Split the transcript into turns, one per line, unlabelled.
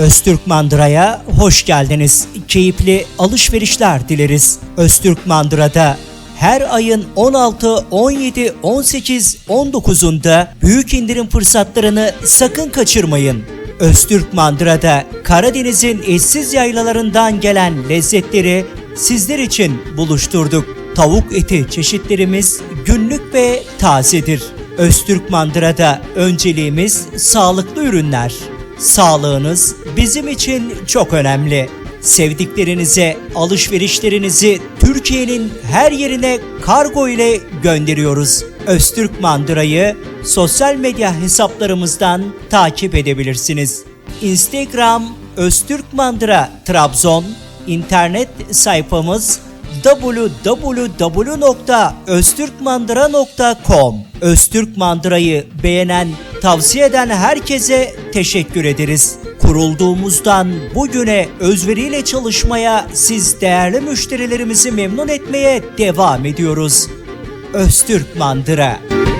Öztürk Mandıra'ya hoş geldiniz. Keyifli alışverişler dileriz. Öztürk Mandıra'da her ayın 16, 17, 18, 19'unda büyük indirim fırsatlarını sakın kaçırmayın. Öztürk Mandıra'da Karadeniz'in eşsiz yaylalarından gelen lezzetleri sizler için buluşturduk. Tavuk eti çeşitlerimiz günlük ve tazedir. Öztürk Mandıra'da önceliğimiz sağlıklı ürünler. Sağlığınız bizim için çok önemli. Sevdiklerinize alışverişlerinizi Türkiye'nin her yerine kargo ile gönderiyoruz. Öztürk Mandıra'yı sosyal medya hesaplarımızdan takip edebilirsiniz. Instagram Öztürk Mandıra Trabzon, internet sayfamız www.öztürkmandıra.com Öztürk Mandıra'yı beğenen, Tavsiye eden herkese teşekkür ederiz. Kurulduğumuzdan bugüne özveriyle çalışmaya siz değerli müşterilerimizi memnun etmeye devam ediyoruz. Öztürk Mandıra Müzik